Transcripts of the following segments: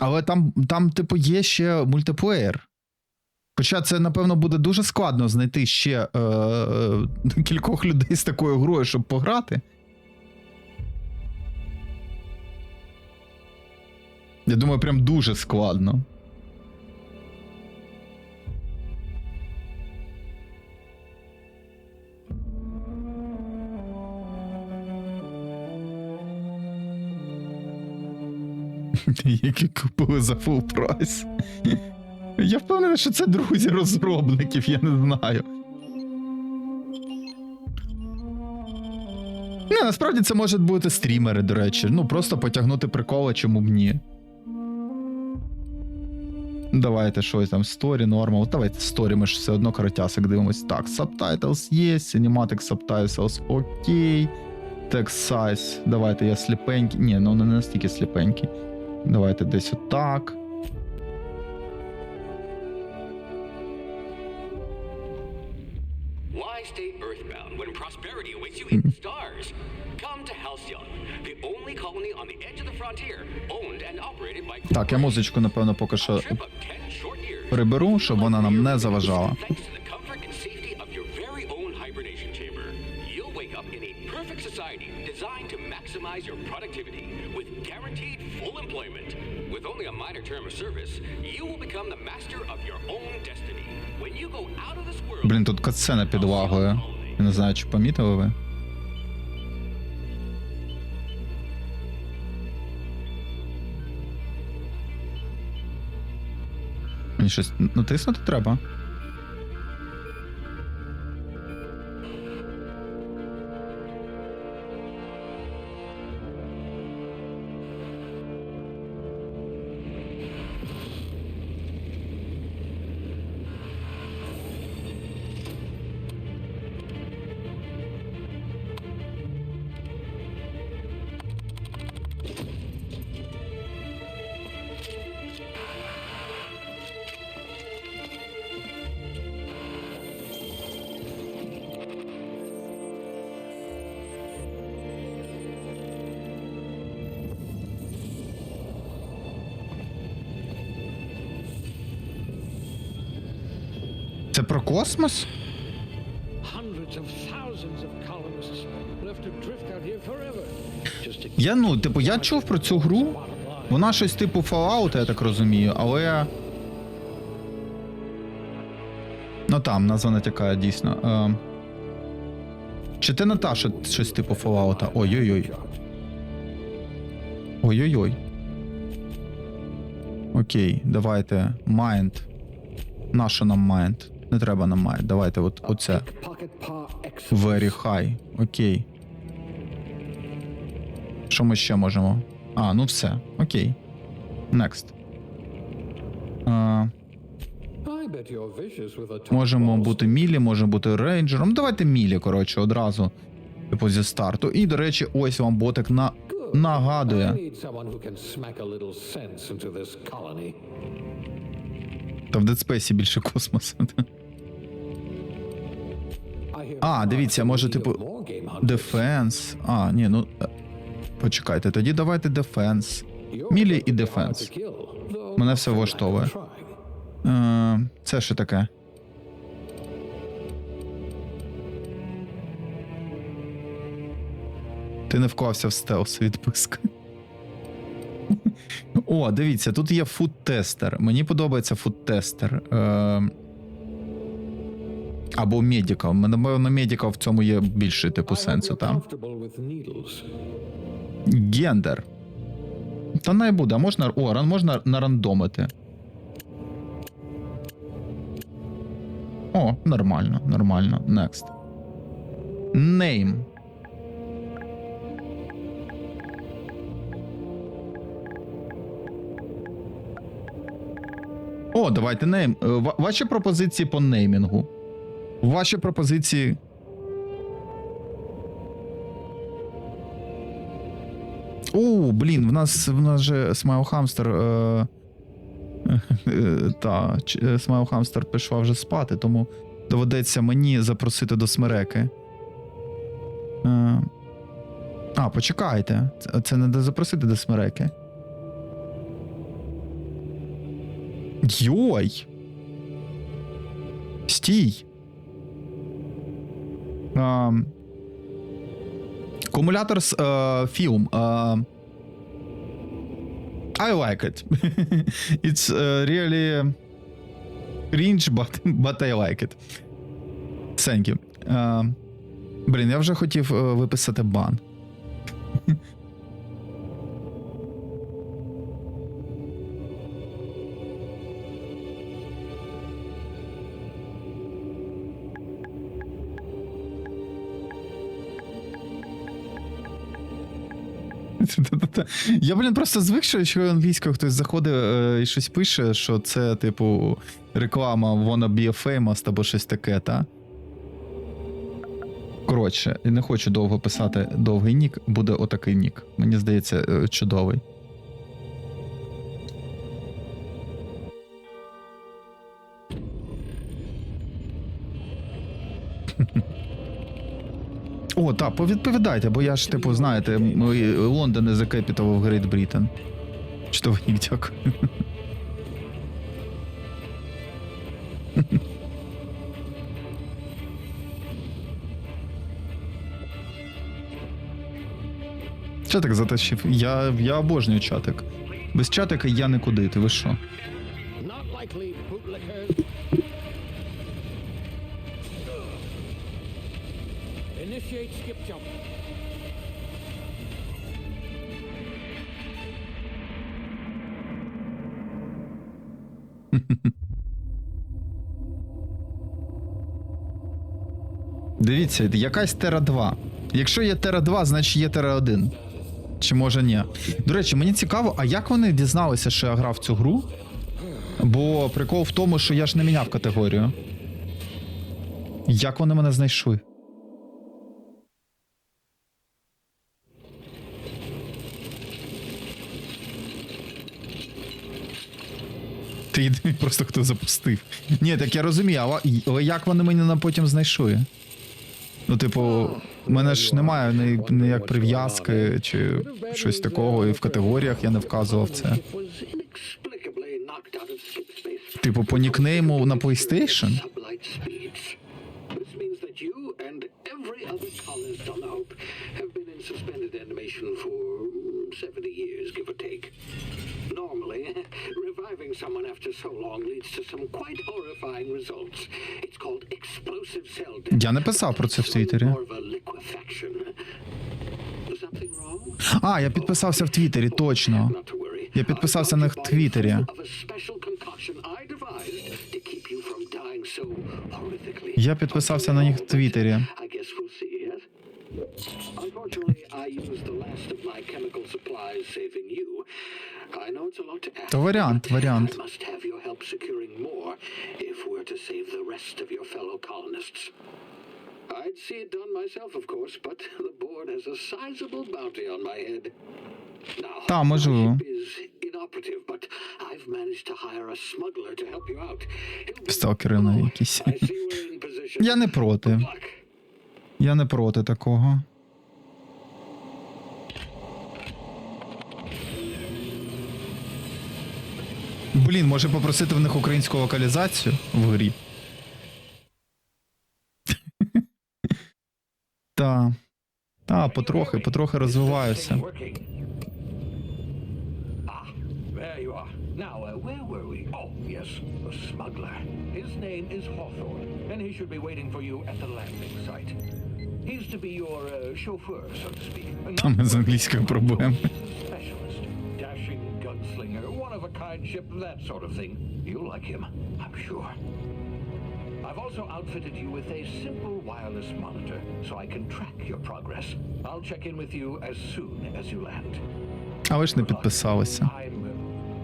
Але там, там, типу, є ще мультиплеєр. Хоча це, напевно, буде дуже складно знайти ще е, е, кількох людей з такою грою, щоб пограти. Я думаю, прям дуже складно. Які купили за full прайс. Я впевнений, що це друзі розробників, я не знаю. Не, насправді це можуть бути стрімери, до речі. Ну, просто потягнути приколи, чому б ні. Давайте щось там, сторі, нормал. Давайте сторі, ми ж все одно коротясик дивимось. Так, subtitles є, cinematic subtitles, окей. Text size. Давайте я сліпенький. Ні, ну не настільки сліпенький. Давайте десь отак. Так, я музичку, напевно, поки що A trip of 10 short years. приберу, щоб вона нам не заважала. Only a minor term of service, you will become the master of your own destiny. When you go out of this world, Блін, тут катсцена під увагою. Я не знаю, чи помітили ви. Мені щось натиснути треба. Forever. Just to Я ну, типу, я чув про цю гру. Вона щось типу Fallout, я так розумію, але. Ну там, назва натякає дійсно. Е... Чи ти Наташа щось типу Fallout? Ой-ой-ой. Ой-ой-ой. Окей, давайте. Mind. Нащо нам Mind? Не треба нам Mind. Давайте от оце. Very high. Окей. Що ми ще можемо? А, ну все. Окей. Next. А, можемо бути мілі, можемо бути рейнджером. Ну, Давайте мілі, коротше, одразу. Типу зі старту. І, до речі, ось вам ботик на... Нагадує. Та в Dead Space більше космосу. А, дивіться, може, типу. Дефенс. А, ні, ну. е, Почекайте, тоді давайте дефенс. Мілі і дефенс. Мене все влаштовує. Е, це що таке? Ти не вклався в стелс відписка. О, дивіться, тут є фуд-тестер. Мені подобається фуд-тестер. Е, або. Мене, Напевно, медикал в цьому є більше типу сенсу, там. Гендер. Та не буде, а можна. О, ран можна нарандомити. О, нормально, нормально. Next. Name. О, давайте нейм. Ва- Ваші пропозиції по неймінгу. Ваші пропозиції. О, блін, в нас в нас же Смайл Хамстер. Е, е, та, Смайл Хамстер пішла вже спати, тому доведеться мені запросити до смереки. Е, а, почекайте. Це, це не запросити до смереки. Йой! Стій! Um, Кумулятор uh, фільм. Uh, I like it. It's uh, really cringe, but, but I like it. Thank you. Uh, блін, я вже хотів е, виписати бан. Я, блін, просто звик, що якщо англійською хтось заходить е, і щось пише, що це, типу, реклама wanna be a famous або щось таке, та? Коротше, не хочу довго писати довгий нік, буде отакий нік. Мені здається, е, чудовий. О, так, повідповідайте, бо я ж, типу, знаєте, м- Лондон capital of Great Britain. Чудовий нік, дякую. Чатик затащив. Я, я обожнюю чатик. Без чатика я нікуди, ти ви що? Initiate skip jump. Дивіться, якась Тера 2. Якщо є Тера 2, значить є Тера 1. Чи може ні? До речі, мені цікаво, а як вони дізналися, що я грав в цю гру? Бо прикол в тому, що я ж не міняв категорію. Як вони мене знайшли? Ти єдиний просто хто запустив. Ні, так я розумію, але, але як вони мене потім знайшли? Ну, типу, в мене ж немає ні, ніяк прив'язки чи щось такого, і в категоріях я не вказував це. Типу, по нікнейму на PlayStation? Reviving someone after so long leads to some quite horrifying results. It's called explosive cell death. Я не писав про це в Твіттері. More of a liquefaction. Something wrong? А, я підписався в Твіттері, точно. Я підписався на got you Твіттері. Я підписався на них в Твіттері. I guess we'll see, yes? Unfortunately, I used the last of my chemical supplies saving you. I know it's a lot to ask. То варіант, but варіант. I must have your help securing more if we're to save the rest of your fellow colonists. I'd see it done myself, of course, but the board has a sizable bounty on my head. Now, Та, можливо. be- Oh, якісь. Я не проти. Я не проти такого. Блін, може попросити в них українську локалізацію в грі. Та. Та, потрохи, потрохи розвиваюся. Working. Ah, there you are. Now, uh, where were we? Oh, yes, the smuggler. His name is Hawthorne, and he should be waiting for you at the landing site. He's to be your uh, chauffeur, so to speak. Там з англійською проблем. Specialist, dashing gunslinger, one of a kind ship, that sort of thing. You'll like him, I'm sure. I've also outfitted you with a simple wireless monitor so I can track your progress. I'll check in with you as soon as you land. А ви ж не підписалися. I'm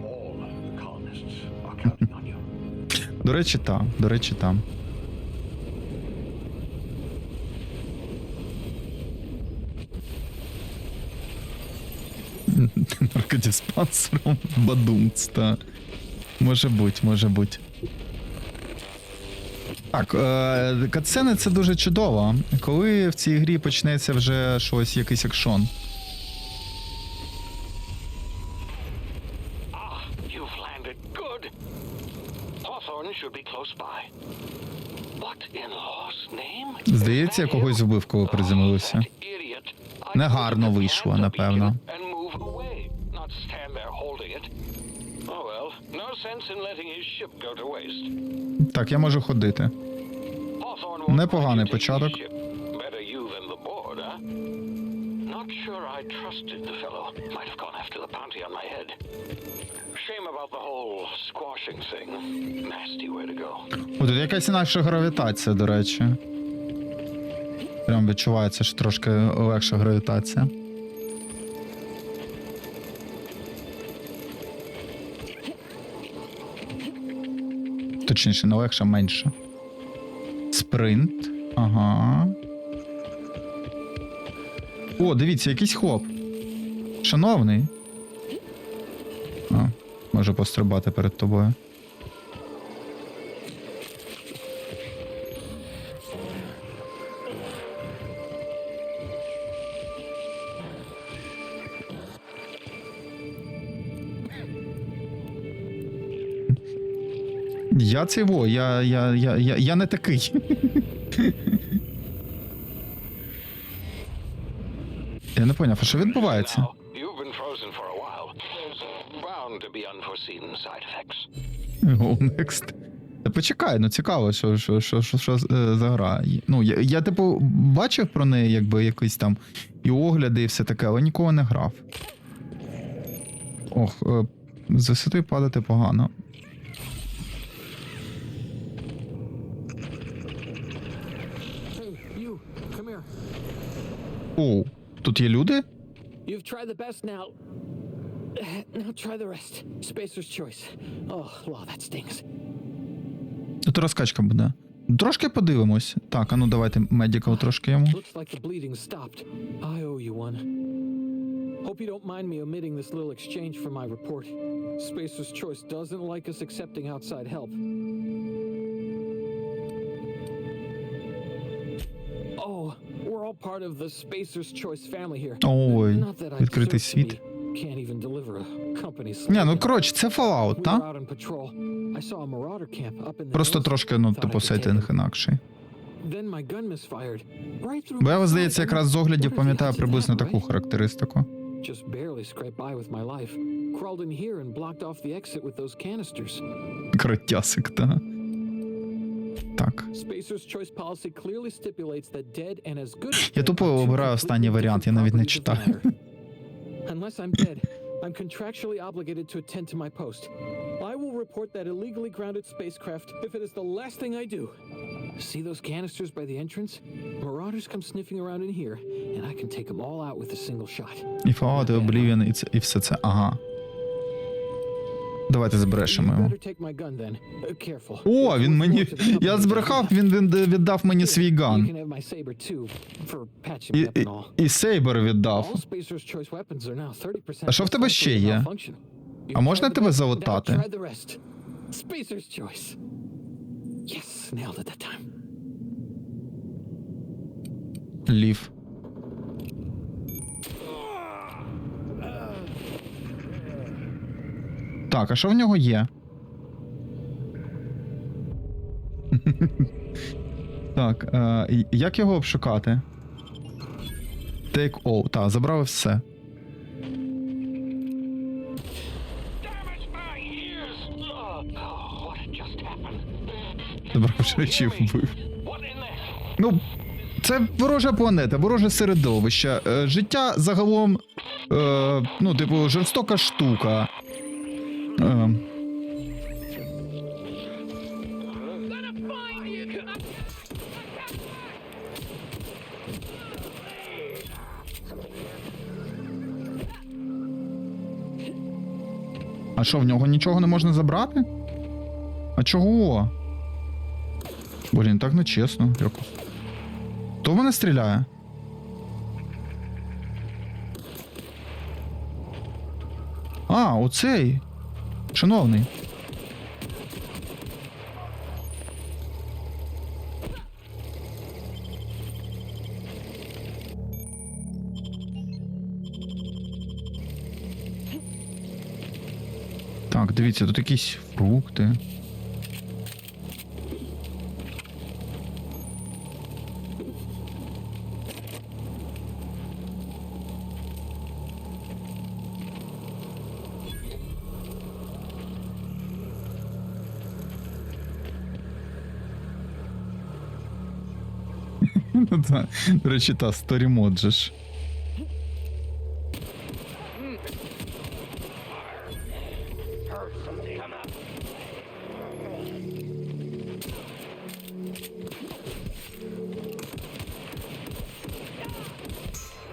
all the colonists are counting on you. До речі, там. До речі, там. Наркодиспансером Бадумц, та. Може бути, може бути. Так, е, катсцени це дуже чудово. Коли в цій грі почнеться вже щось, якийсь екшон. Ah? Здається, я когось вбив, коли приземлився. Idiot. I Негарно вийшло, напевно. Так, я можу ходити. Непоганий початок. О, тут якась інакша гравітація, до речі. Прям відчувається, що трошки легша гравітація. Точніше, не легша, менше. Спринт. Ага. О, дивіться, якийсь хлоп. Шановний. А, може пострибати перед тобою. Я во, я, я, я, я, я не такий. Я не поняв, а що відбувається? Go next. Та почекай, ну цікаво, що, що, що, що, що е, за гра. Ну, я, я, типу, бачив про неї, якби якийсь там і огляди, і все таке, але нікого не грав. Ох, е, з висоти падати погано. Hey, you, come here. Оу, тут є люди? You've tried the best now. Now try the rest. Spacer's choice. Oh, law, that stings. Тут розкачка буде. Трошки подивимось. Так, а ну давайте медикал трошки йому. Looks like the bleeding stopped. I owe you one. Hope you don't mind me omitting this little exchange from my report. Spacer's choice doesn't like us accepting outside help. Part of the Spacer's Choice family here. Ой, відкритий світ. be. Can't even deliver a company Ні, ну коротше, це Fallout, We were та? out on patrol. I saw a marauder camp up in the Просто трошки, ну, типу, сеттинг інакший. Right through Бо я, my здається, якраз з оглядів пам'ятаю приблизно таку характеристику. Just barely scraped by with my life. Crawled in here and blocked off the exit with those canisters. Кротясик, та. as Я dead тупо are two обираю останній completely варіант, я different навіть не properties of читаю. matter. Unless I'm dead, I'm contractually obligated to attend to my post. I will report that illegally grounded spacecraft if it is the last thing I do. See those canisters by the entrance? Marauders come sniffing around in here, and I can take them all out with a single shot. І Fallout, і Oblivion, і, це, і все це. Ага. Давайте збрешемо його. Uh. О, він мені. Я збрехав, він, віддав мені свій ган. І, і, і Сейбер віддав. All Spacer's choice weapons are now 30% А що в тебе ще є? А можна тебе best, залутати? now try the rest. Spacer's choice. Yes, nailed it that time. Лів. Так, а що в нього є? так, е, як його обшукати? Take all. Так, забрали все. Речі вбив. Ну, це ворожа планета, вороже середовище. Е, життя загалом, е, ну, типу, жорстока штука. А що, в нього нічого не можна забрати? А чого? Блін, так нечесно якось. Хто в мене стріляє? А, оцей. Шановний. Так, дивіться, тут якісь фрукти. Ну До речі, та сторімоджиш.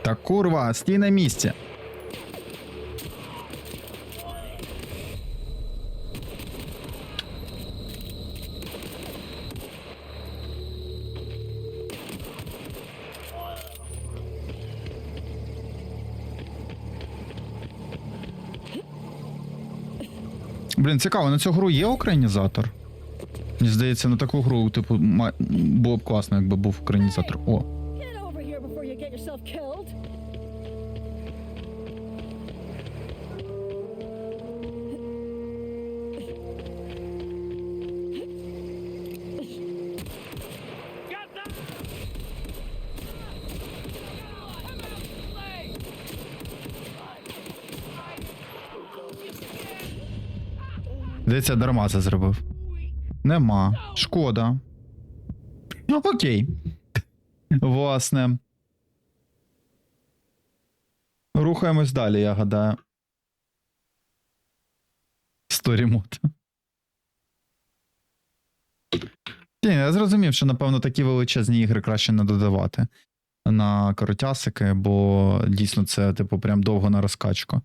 Та курва, стій на місці. Блін, цікаво, на цю гру є українізатор? Мені здається, на таку гру, типу, ма- було б класно, якби був українізатор. О, Здається, дарма це зробив. Нема. Шкода. Ну, окей. Власне. Рухаємось далі, я гадаю. Сторімод. Ні, я зрозумів, що, напевно, такі величезні ігри краще не додавати на коротясики, бо дійсно це, типу, прям довго на розкачку.